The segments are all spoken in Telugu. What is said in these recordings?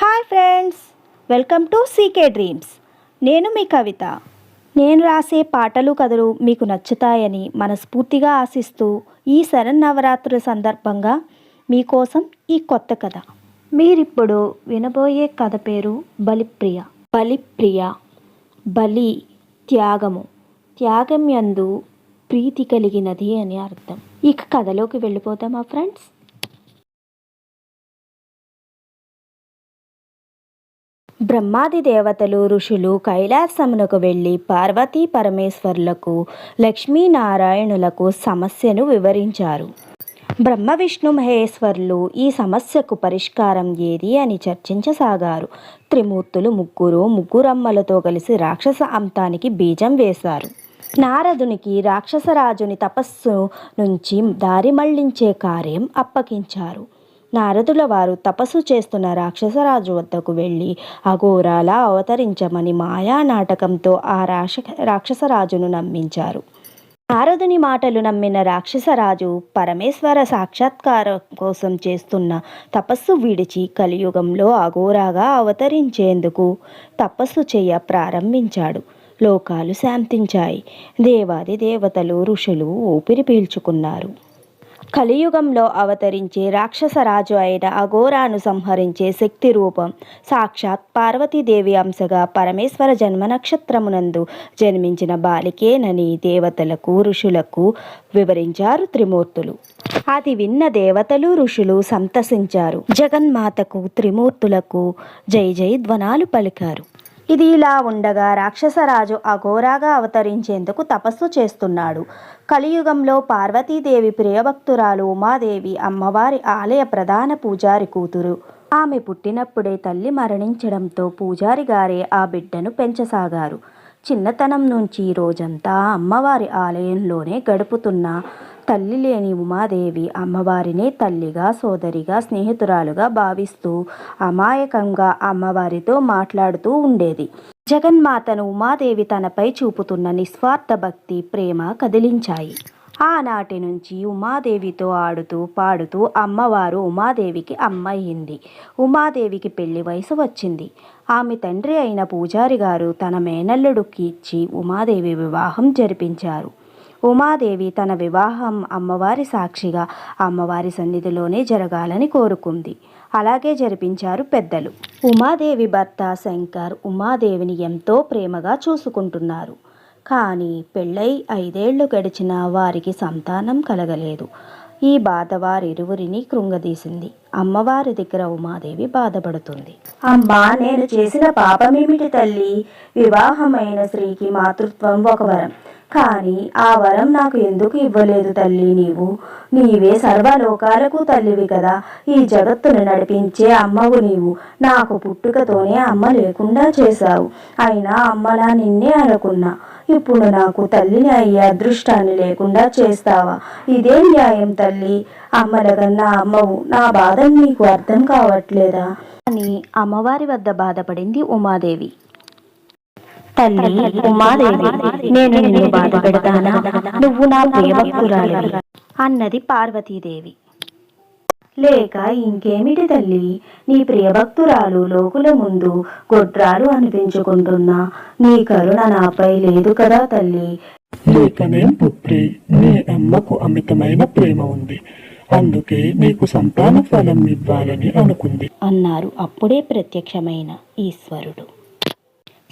Hi friends welcome to CK dreams. నేను మీ కవిత. నేను రాసే పాటలు కథలు మీకు నచ్చుతాయని మనస్ఫూర్తిగా ఆశిస్తూ ఈ శరన్నవరాత్రుల సందర్భంగా మీకోసం ఈ కొత్త కథ. మీరిప్పుడు వినబోయే కథ పేరు బలిప్రియ. బలిప్రియ బలి త్యాగము. త్యాగం యందు ప్రీతి కలిగినది అని అర్థం. ఇక కథలోకి వెళ్ళిపోతామా ఫ్రెండ్స్? బ్రహ్మాది దేవతలు ఋషులు కైలాసమునకు వెళ్ళి పార్వతీ పరమేశ్వర్లకు లక్ష్మీనారాయణులకు సమస్యను వివరించారు. బ్రహ్మ విష్ణు మహేశ్వర్లు ఈ సమస్యకు పరిష్కారం ఏది అని చర్చించసాగారు. త్రిమూర్తులు ముగ్గురు ముగ్గురమ్మలతో కలిసి రాక్షస అంతానికి బీజం వేశారు. నారదునికి రాక్షసరాజుని తపస్సు నుంచి దారి మళ్ళించే కార్యం అప్పగించారు. నారదుల వారు తపస్సు చేస్తున్న రాక్షసరాజు వద్దకు వెళ్ళి అఘోరాలా అవతరించమని మాయా నాటకంతో ఆ రాక్ష రాక్షసరాజును నమ్మించారు. నారదుని మాటలు నమ్మిన రాక్షసరాజు పరమేశ్వర సాక్షాత్కారం కోసం చేస్తున్న తపస్సు విడిచి కలియుగంలో అఘోరాగా అవతరించేందుకు తపస్సు చేయ ప్రారంభించాడు. లోకాలు శాంతించాయి. దేవాది దేవతలు ఋషులు ఊపిరి పీల్చుకున్నారు. కలియుగంలో అవతరించే రాక్షసరాజు అయిన అఘోరాను సంహరించే శక్తి రూపం సాక్షాత్ పార్వతీదేవి అంశగా పరమేశ్వర జన్మ నక్షత్రమునందు జన్మించిన బాలికేనని దేవతలకు ఋషులకు వివరించారు త్రిమూర్తులు. అది విన్న దేవతలు ఋషులు సంతసించారు. జగన్మాతకు త్రిమూర్తులకు జై జై ధ్వనాలు పలికారు. ఇది ఇలా ఉండగా రాక్షసరాజు అఘోరాగా అవతరించేందుకు తపస్సు చేస్తున్నాడు. కలియుగంలో పార్వతీదేవి ప్రియభక్తురాలు ఉమాదేవి అమ్మవారి ఆలయ ప్రధాన పూజారి కూతురు. ఆమె పుట్టినప్పుడే తల్లి మరణించడంతో పూజారి గారే ఆ బిడ్డను పెంచసాగారు. చిన్నతనం నుంచి రోజంతా అమ్మవారి ఆలయంలోనే గడుపుతున్న తల్లి లేని ఉమాదేవి అమ్మవారిని తల్లిగా సోదరిగా స్నేహితురాలుగా భావిస్తూ అమాయకంగా అమ్మవారితో మాట్లాడుతూ ఉండేది. జగన్మాతను ఉమాదేవి తనపై చూపుతున్న నిస్వార్థ భక్తి ప్రేమ కదిలించాయి. ఆనాటి నుంచి ఉమాదేవితో ఆడుతూ పాడుతూ అమ్మవారు ఉమాదేవికి అమ్మయింది. ఉమాదేవికి పెళ్ళి వయసు వచ్చింది. ఆమె తండ్రి అయిన పూజారి గారు తన మేనల్లుడికి ఇచ్చి ఉమాదేవి వివాహం జరిపించారు. ఉమాదేవి తన వివాహం అమ్మవారి సాక్షిగా అమ్మవారి సన్నిధిలోనే జరగాలని కోరుకుంది. అలాగే జరిపించారు పెద్దలు. ఉమాదేవి భర్త శంకర్ ఉమాదేవిని ఎంతో ప్రేమగా చూసుకుంటున్నారు. కానీ పెళ్ళై ఐదేళ్ళు గడిచిన వారికి సంతానం కలగలేదు. ఈ బాధ వారిరువురిని కృంగదీసింది. అమ్మవారి దగ్గర ఉమాదేవి బాధపడుతుంది. అమ్మా నేను చేసిన పాపమేమిటి తల్లి? వివాహమైన స్త్రీకి మాతృత్వం ఒక వరం. కానీ ఆ వరం నాకు ఎందుకు ఇవ్వలేదు తల్లి నీవు? నీవే సర్వలోకాలకు తల్లివి కదా. ఈ జగత్తును నడిపించే అమ్మవు నీవు. నాకు పుట్టుకతోనే అమ్మ లేకుండా చేశావు. అయినా అమ్మలా నిన్నే అనుకున్నా. ఇప్పుడు నాకు తల్లిని అయ్యే అదృష్టాన్ని లేకుండా చేస్తావా? ఇదే న్యాయం తల్లి. అమ్మలగన్నా అమ్మవు. నా బాధ నీకు అర్థం కావట్లేదా? అని అమ్మవారి వద్ద బాధపడింది ఉమాదేవి. తల్లి ఉమాదేవి నేను నిన్ను బాధ పెడతానా? నువ్వు నా ప్రియభక్తురాలివి అన్నది పార్వతీదేవి. లేక ఇంకేమిటి తల్లి? నీ ప్రియభక్తురాలు లోకుల ముందు గొడ్రాలు అనిపించుకుంటున్నా. నీ కరుణ నాపై లేదు కదా తల్లి? లేకనేం పుత్రి నీ అమ్మకు అమితమైన ప్రేమ ఉంది. అందుకే నీకు సంతాన ఫలం ఇవ్వాలని అనుకుంది. అన్నారు అప్పుడే ప్రత్యక్షమైన ఈశ్వరుడు.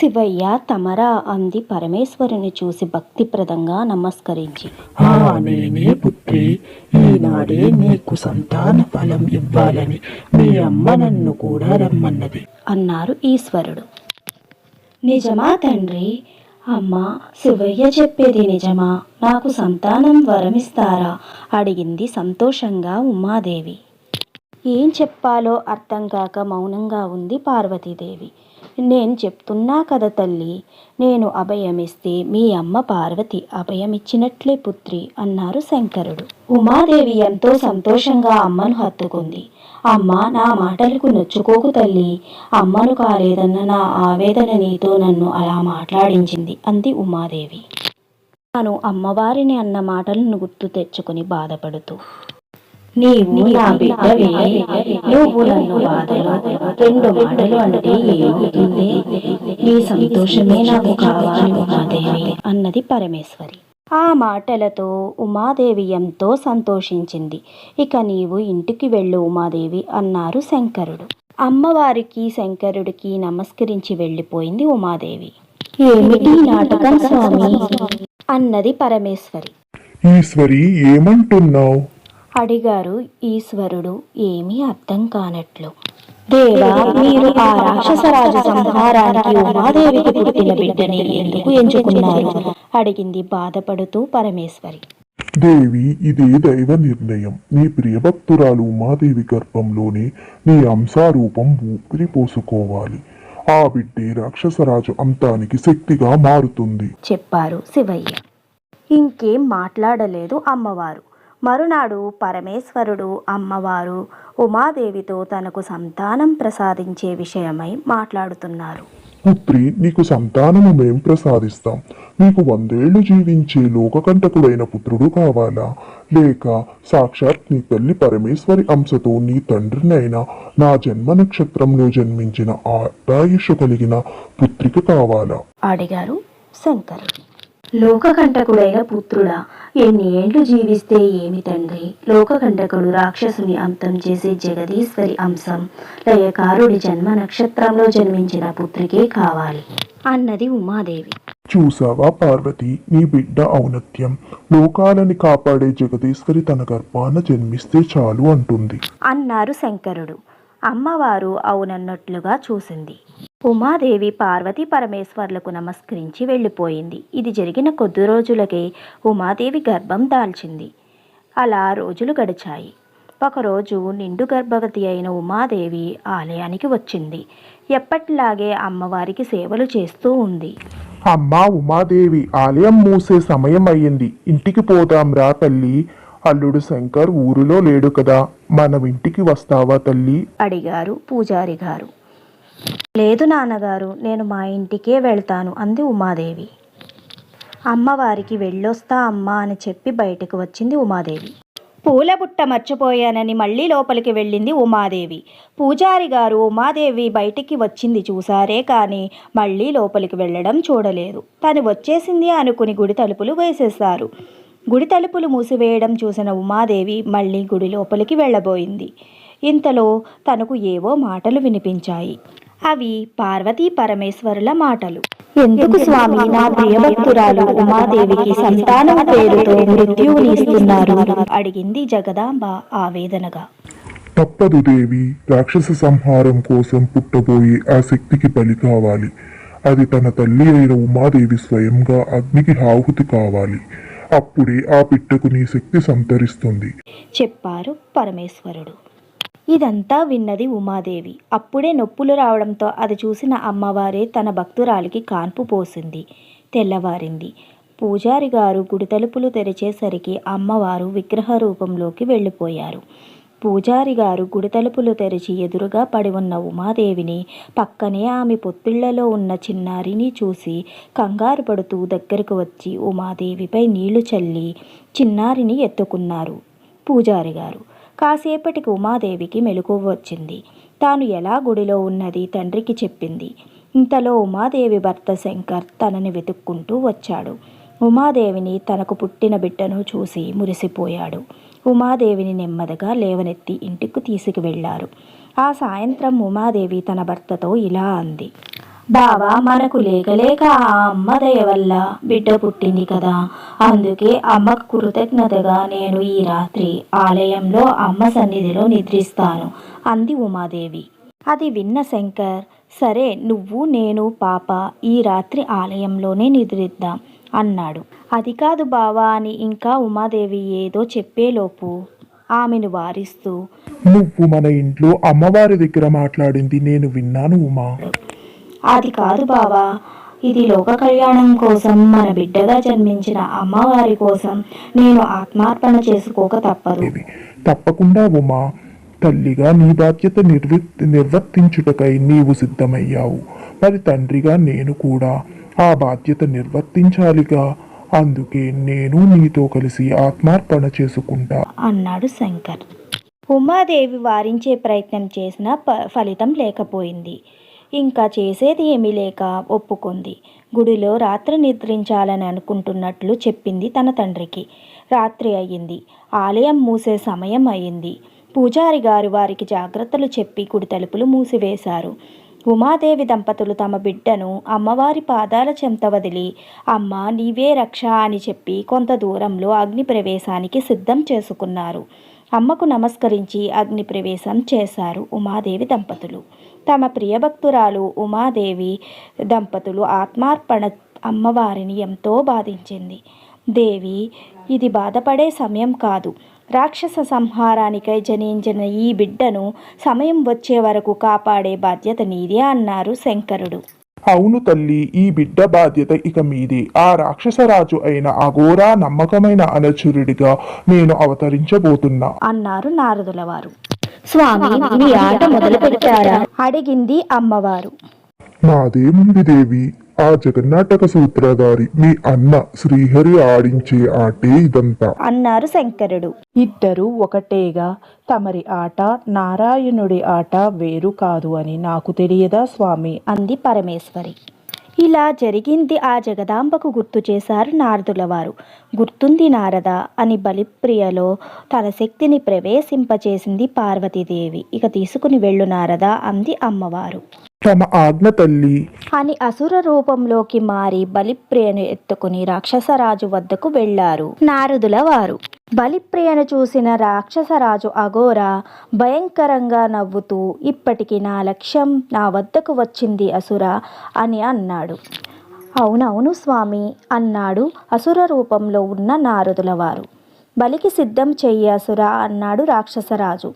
శివయ్య తమరా అంది పరమేశ్వరుని చూసి భక్తిప్రదంగా నమస్కరించి. ఆ నేనే పుత్రి ఈనాడే నీకు సంతాన ఫలం ఇవ్వాలని మీ అమ్మ నన్ను కూడా రమ్మన్నది. అన్నారు ఈశ్వరుడు. నిజమా తండ్రి? అమ్మా శివయ్య చెప్పేది నిజమా? నాకు సంతానం వరమిస్తారా? అడిగింది సంతోషంగా ఉమాదేవి. ఏం చెప్పాలో అర్థం కాక మౌనంగా ఉంది పార్వతీదేవి. నేను చెప్తున్నా కదా తల్లి నేను అభయమిస్తే మీ అమ్మ పార్వతి అభయమిచ్చినట్లే పుత్రి అన్నారు శంకరుడు. ఉమాదేవి ఎంతో సంతోషంగా అమ్మను హత్తుకుంది. అమ్మ నా మాటలకు నొచ్చుకోకు తల్లి అమ్మను కాలేదన్న నా ఆవేదన నీతో నన్ను అలా మాట్లాడించింది అంది ఉమాదేవి. తాను అమ్మవారిని అన్న మాటలను గుర్తు తెచ్చుకుని బాధపడుతూ నీవు నా బిడ్డవే నువ్వు నన్ను బాధలు రెండు మాటలు అంటే ఏమవుతుంది నీ సంతోషమే నాకు కావాలి. ఉమాదేవి అన్నది పరమేశ్వరి. ఆ మాటలతో ఉమాదేవి ఎంతో సంతోషించింది. ఇక నీవు ఇంటికి వెళ్ళు ఉమాదేవి అన్నారు శంకరుడు. అమ్మవారికి శంకరుడికి నమస్కరించి వెళ్ళిపోయింది ఉమాదేవి. ఏమిటి నాటకం స్వామి? అన్నది పరమేశ్వరి. ఈశ్వరి ఏమంటున్నావు? అడిగారు ఈశ్వరుడు ఏమీ అర్థం కానట్లు. దేవా మీరు ఆ రాక్షసరాజు సంహారానికి ఉమాదేవికి పుట్టిన బిడ్డని ఎందుకు ఎంచుకున్నారు? అడిగింది బాధపడుతూ పరమేశ్వరి. దేవి ఇదే దైవ నిర్ణయం. నీ ప్రియభక్తురాలు ఉమాదేవి గర్భంలోనే నీ అంశారూపం ఊపిరి పోసుకోవాలి. ఆ బిడ్డే రాక్షసరాజు అంతానికి శక్తిగా మారుతుంది. చెప్పారు శివయ్య. ఇంకేం మాట్లాడలేదు అమ్మవారు. మరునాడు పరమేశ్వరుడు అమ్మవారు ఉమాదేవితో తనకు సంతానం ప్రసాదించే విషయమై మాట్లాడుతున్నారు. పుత్రి నీకు సంతానము మేం ప్రసాదిస్తాం. నీకు వందేళ్ళు జీవించే లోకకంటకుడైన పుత్రుడు కావాలా? లేక సాక్షాత్ నీ తల్లి పరమేశ్వరి అంశతో నీ తండ్రినైన నా జన్మ నక్షత్రంలో జన్మించిన ఆయుష కలిగిన పుత్రిక కావాలా? అడిగారు శంకరుడు. లోకకంటకుడైన పుత్రుడా ఎన్ని ఏండ్లు జీవిస్తే ఏమి తండ్రి? లోకకంటకుడు రాక్షసుని అంతం చేసే జగదీశ్వరి అంశం లయకారుడి జన్మ నక్షత్రంలో జన్మించిన పుత్రికే కావాలి. అన్నది ఉమాదేవి. చూసావా పార్వతి? నీ బిడ్డ ఔన్నత్యం. లోకాలని కాపాడే జగదీశ్వరి తన గర్భాన జన్మిస్తే చాలు అంటుంది. అన్నారు శంకరుడు. అమ్మవారు అవునన్నట్లుగా చూసింది. ఉమాదేవి పార్వతీ పరమేశ్వర్లకు నమస్కరించి వెళ్ళిపోయింది. ఇది జరిగిన కొద్ది రోజులకే ఉమాదేవి గర్భం దాల్చింది. అలా రోజులు గడిచాయి. ఒకరోజు నిండు గర్భవతి అయిన ఉమాదేవి ఆలయానికి వచ్చింది. ఎప్పటిలాగే అమ్మవారికి సేవలు చేస్తూ ఉంది. అమ్మా ఉమాదేవి ఆలయం మూసే సమయం అయ్యింది ఇంటికి పోదాం రా తల్లి. అల్లుడు శంకర్ ఊరిలో లేడు కదా మనం ఇంటికి వస్తావా తల్లి? అడిగారు పూజారి గారు. లేదు నాన్నగారు నేను మా ఇంటికే వెళ్తాను అంది ఉమాదేవి. అమ్మవారికి వెళ్ళొస్తా అమ్మా అని చెప్పి బయటకు వచ్చింది ఉమాదేవి. పూల బుట్ట మర్చిపోయానని మళ్ళీ లోపలికి వెళ్ళింది ఉమాదేవి. పూజారి గారు ఉమాదేవి బయటికి వచ్చింది చూసారే కానీ మళ్ళీ లోపలికి వెళ్ళడం చూడలేదు. తను వచ్చేసింది అనుకుని గుడి తలుపులు వేసేశారు. గుడి తలుపులు మూసివేయడం చూసిన ఉమాదేవి మళ్ళీ గుడి లోపలికి వెళ్ళబోయింది. ఇంతలో తనకు ఏవో మాటలు వినిపించాయి. అవి పార్వతీ పరమేశ్వరుల మాటలు. ఎందుకు స్వామి నా ప్రియభక్తురాలు ఉమాదేవికి సంతానం పేరుతో మృత్యువుని ఇస్తున్నారు అడిగింది జగదాంబ ఆవేదనగా. తప్పదు దేవి రాక్షస సంహారం కోసం పుట్టబోయే ఆ శక్తికి బలి కావాలి. అది తన తల్లి అయిన ఉమాదేవి స్వయంగా అగ్నికి ఆహుతి కావాలి. అప్పుడే ఆ పిట్టకు నీ శక్తి సంతరిస్తుంది. చెప్పారు పరమేశ్వరుడు. ఇదంతా విన్నది ఉమాదేవి. అప్పుడే నొప్పులు రావడంతో అది చూసిన అమ్మవారే తన భక్తురాలికి కాన్పు పోసింది. తెల్లవారింది. పూజారి గారు గుడి తలుపులు తెరిచేసరికి అమ్మవారు విగ్రహ రూపంలోకి వెళ్ళిపోయారు. పూజారి గారు గుడి తలుపులు తెరిచి ఎదురుగా పడి ఉన్న ఉమాదేవిని పక్కనే ఆమె పొత్తిళ్ళలో ఉన్న చిన్నారిని చూసి కంగారు పడుతూ దగ్గరకు వచ్చి ఉమాదేవిపై నీళ్ళు చల్లి చిన్నారిని ఎత్తుకున్నారు పూజారి గారు. కాసేపటికి ఉమాదేవికి మెలకువ వచ్చింది. తాను ఎలా గుడిలో ఉన్నది తండ్రికి చెప్పింది. ఇంతలో ఉమాదేవి భర్త శంకర్ తనని వెతుక్కుంటూ వచ్చాడు. ఉమాదేవిని తనకు పుట్టిన బిడ్డను చూసి మురిసిపోయాడు. ఉమాదేవిని నెమ్మదిగా లేవనెత్తి ఇంటికి తీసుకువెళ్ళారు ఆ సాయంత్రం ఉమాదేవి తన భర్తతో ఇలా అంది. బావా మనకు లేకలేక ఆ అమ్మ దయ వల్ల బిడ్డ పుట్టింది కదా. అందుకే అమ్మకు కృతజ్ఞతగా నేను ఈ రాత్రి ఆలయంలో అమ్మ సన్నిధిలో నిద్రిస్తాను అంది ఉమాదేవి. అది విన్న శంకర్ సరే నువ్వు నేను పాప ఈ రాత్రి ఆలయంలోనే నిద్రిద్దాం అన్నాడు. అది కాదు బావా అని ఇంకా ఉమాదేవి ఏదో చెప్పేలోపు ఆమెను వారిస్తూ నువ్వు మన ఇంట్లో అమ్మవారి దగ్గర మాట్లాడింది నేను విన్నాను ఉమా. అది కాదు బావా. ఇది లోక కళ్యాణం కోసం మన బిడ్డగా జన్మించిన అమ్మవారి కోసం నేను ఆత్మార్పణ చేసుకోక తప్పదు. తప్పకుండా ఉమా. తల్లిగా నీ బాధ్యత నిర్వి నిర్వర్తించుటకై నీవు సిద్ధమయ్యావు. మరి తండ్రిగా నేను కూడా ఆ బాధ్యత నిర్వర్తించాలిగా. అందుకే నేను నీతో కలిసి ఆత్మార్పణ చేసుకుంటా. అన్నాడు శంకర్. ఉమాదేవి వారించే ప్రయత్నం చేసినా ఫలితం లేకపోయింది. ఇంకా చేసేది ఏమీ లేక ఒప్పుకుంది. గుడిలో రాత్రి నిద్రించాలని అనుకుంటున్నట్లు చెప్పింది తన తండ్రికి. రాత్రి అయ్యింది. ఆలయం మూసే సమయం అయింది పూజారి గారు వారికి జాగ్రత్తలు చెప్పి గుడి తలుపులు మూసివేశారు. ఉమాదేవి దంపతులు తమ బిడ్డను అమ్మవారి పాదాల చెంత వదిలి అమ్మ నీవే రక్ష అని చెప్పి కొంత దూరంలో అగ్ని ప్రవేశానికి సిద్ధం చేసుకున్నారు. అమ్మకు నమస్కరించి అగ్ని ప్రవేశం చేశారు ఉమాదేవి దంపతులు. తమ ప్రియభక్తురాలు ఉమాదేవి దంపతులు ఆత్మార్పణ అమ్మవారిని ఎంతో బాధించింది. దేవి ఇది బాధపడే సమయం కాదు. రాక్షస సంహారానికై జనించిన ఈ బిడ్డను సమయం వచ్చే వరకు కాపాడే బాధ్యత నీదే అన్నారు శంకరుడు. అవును తల్లి ఈ బిడ్డ బాధ్యత ఇక మీదే. ఆ రాక్షసరాజు అయిన అఘోరా నమ్మకమైన అనుచరుడిగా నేను అవతరించబోతున్నా. అన్నారు నారదుల వారు. స్వామి మీ ఆట మొదలు పెట్టారా? అడిగింది అమ్మవారు. నాదేముంది దేవి? ఆ జగన్నాటక సూత్రధారి మీ అన్న శ్రీహరి ఆడించే ఆటే ఇదంతా. అన్నారు శంకరుడు. ఇద్దరు ఒకటేగా తమరి ఆట నారాయణుడి ఆట వేరు కాదు అని నాకు తెలియదా స్వామి? అంది పరమేశ్వరి. ఇలా జరిగింది ఆ జగదాంబకు గుర్తు చేశారు నారదుల వారు గుర్తుంది నారద అని బలిప్రియలో తన శక్తిని ప్రవేశింపచేసింది పార్వతీదేవి. ఇక తీసుకుని వెళ్ళు నారద అంది అమ్మవారు. తమ ఆజ్ఞ తల్లి. అని అసుర రూపంలోకి మారి బలిప్రియను ఎత్తుకుని రాక్షసరాజు వద్దకు వెళ్ళారు నారదుల వారు బలిప్రియను చూసిన రాక్షసరాజు అఘోర భయంకరంగా నవ్వుతూ ఇప్పటికి నా లక్ష్యం నా వద్దకు వచ్చింది అసుర అని అన్నాడు. అవునవును స్వామి అన్నాడు అసుర రూపంలో ఉన్న నారదుల వారు బలికి సిద్ధం చెయ్యి అసుర అన్నాడు రాక్షసరాజు.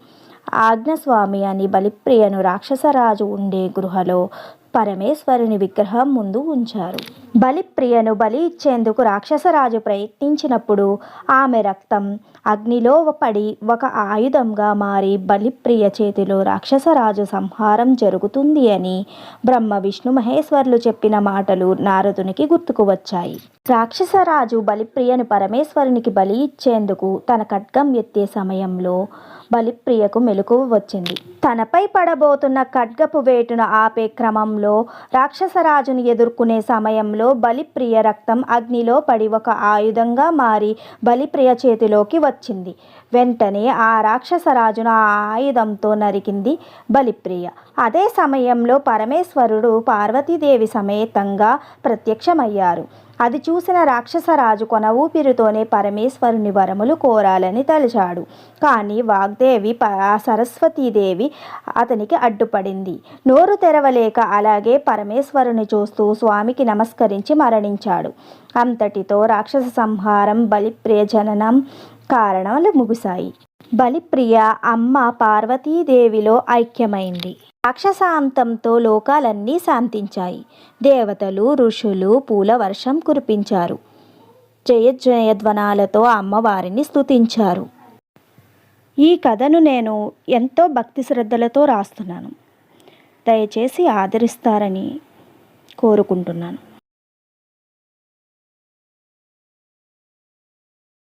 ఆజ్ఞస్వామి అని బలిప్రియను రాక్షసరాజు ఉండే గృహలో పరమేశ్వరుని విగ్రహం ముందు ఉంచారు. బలిప్రియను బలి ఇచ్చేందుకు రాక్షసరాజు ప్రయత్నించినప్పుడు ఆమె రక్తం అగ్నిలో పడి ఒక ఆయుధంగా మారి బలిప్రియ చేతిలో రాక్షసరాజు సంహారం జరుగుతుంది అని బ్రహ్మ విష్ణు మహేశ్వర్లు చెప్పిన మాటలు నారదునికి గుర్తుకు వచ్చాయి. రాక్షసరాజు బలిప్రియను పరమేశ్వరునికి బలి ఇచ్చేందుకు తన ఖడ్గం ఎత్తే సమయంలో బలిప్రియకు మెలకువ వచ్చింది. తనపై పడబోతున్న ఖడ్గపు వేటును ఆపే క్రమంలో రాక్షసరాజును ఎదుర్కొనే సమయంలో బలిప్రియ రక్తం అగ్నిలో పడి ఒక ఆయుధంగా మారి బలిప్రియ చేతిలోకి వచ్చింది. వెంటనే ఆ రాక్షసరాజును ఆ ఆయుధంతో నరికింది బలిప్రియ. అదే సమయంలో పరమేశ్వరుడు పార్వతీదేవి సమేతంగా ప్రత్యక్షమయ్యారు. అది చూసిన రాక్షసరాజు కొన ఊపిరితోనే పరమేశ్వరుని వరములు కోరాలని తలిచాడు. కానీ వాగ్దేవి ప ఆ సరస్వతీదేవి అతనికి అడ్డుపడింది. నోరు తెరవలేక అలాగే పరమేశ్వరుని చూస్తూ స్వామికి నమస్కరించి మరణించాడు. అంతటితో రాక్షస సంహారం బలిప్రియ జననం కారణాలు ముగిశాయి. బలిప్రియ అమ్మ పార్వతీదేవిలో ఐక్యమైంది. రాక్షసాంతంతో లోకాలన్నీ శాంతించాయి. దేవతలు ఋషులు పూల వర్షం కురిపించారు. జయజయధ్వనాలతో అమ్మవారిని స్తుతించారు. ఈ కథను నేను ఎంతో భక్తి శ్రద్ధలతో రాస్తున్నాను. దయచేసి ఆదరిస్తారని కోరుకుంటున్నాను.